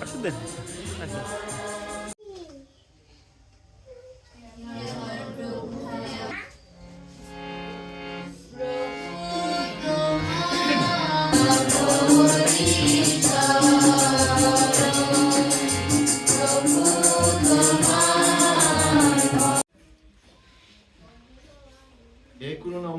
Acho delícia. Mas é. Ekuru namai.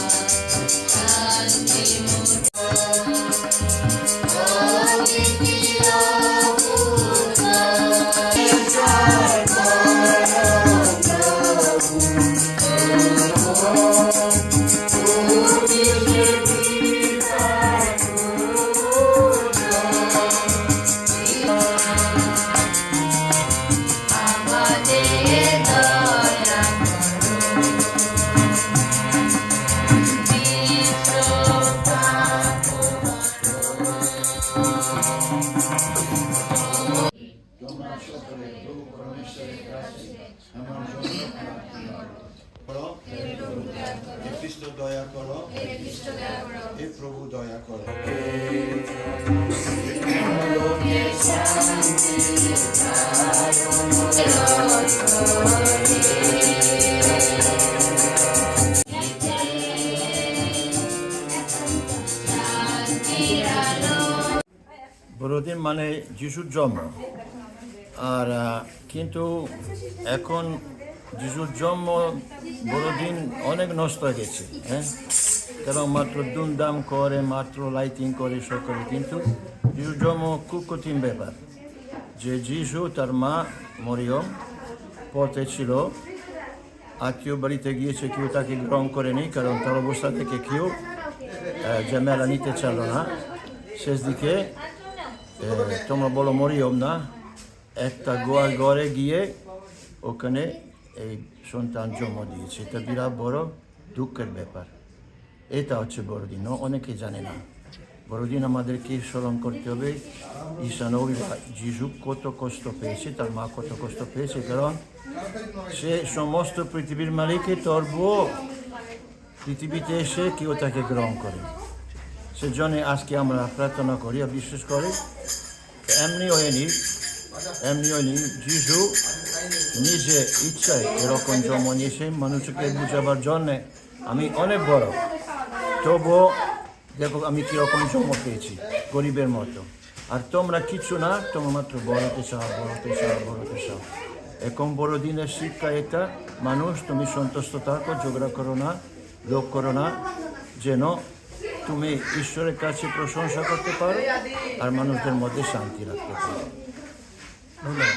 তোমরা সকলে প্রভু পরমেশ্বরের কাছে আমার জন্য বড়দিন মানে যিশুর জন্ম আর কিন্তু এখন যিশুর জন্ম বড়দিন অনেক নষ্ট হয়ে গেছে হ্যাঁ? কারণ মাত্র দুমদাম করে, মাত্র লাইটিং করে সকলে, কিন্তু যিশুর জন্ম খুব কঠিন ব্যাপার। যে যিশু তার মা মরিয়ম পথে ছিল, আত্মীয় বাড়িতে গিয়েছে, কেউ তাকে গ্রহণ করেনি, কারণ তার অবস্থা থেকে কেউ ঝামেলা নিতে চাল না। শেষ দিকে তোমরা বলো মরিয়ম না? একটা গোয়াল ঘরে গিয়ে ওখানে এই সন্তান জন্ম দিয়েছে। এটা বিরাট বড় দুঃখের ব্যাপার। এটা হচ্ছে বড়দিন। অনেকে জানে না। বড়দিন আমাদেরকে স্মরণ করতে হবে, ঈশা নবী বা যিশু কত কষ্ট পেয়েছে, তার মা কত কষ্ট পেয়েছে, কারণ সে সমস্ত পৃথিবীর মালিকের তর্বও পৃথিবীতে এসে কেউ তাকে গ্রহণ করে সেজন্য আজকে আমরা প্রার্থনা করি আর বিশ্বাস করে, এমনি হয়নি এমনি হয়নি যিশু নিজে ইচ্ছায় এরকম জন্ম নিয়েছে মানুষকে বুঝাবার জন্যে আমি অনেক বড় তবুও দেখো আমি কীরকম জন্ম পেয়েছি গরিবের মতো আর তোমরা কিছু না তোমরা মাত্র বড়তে চাও বড়তে চাও বড়তে চাও এখন বড় দিনের শিক্ষা এটা মানুষ তুমি সন্তুষ্ট থাকো ঝগড়া করো না লোক করো না যেন তুমি ঈশ্বরের কাছে প্রশংসা করতে পারো আর মানুষদের মধ্যে শান্তি রাখতে পারো ধন্যবাদ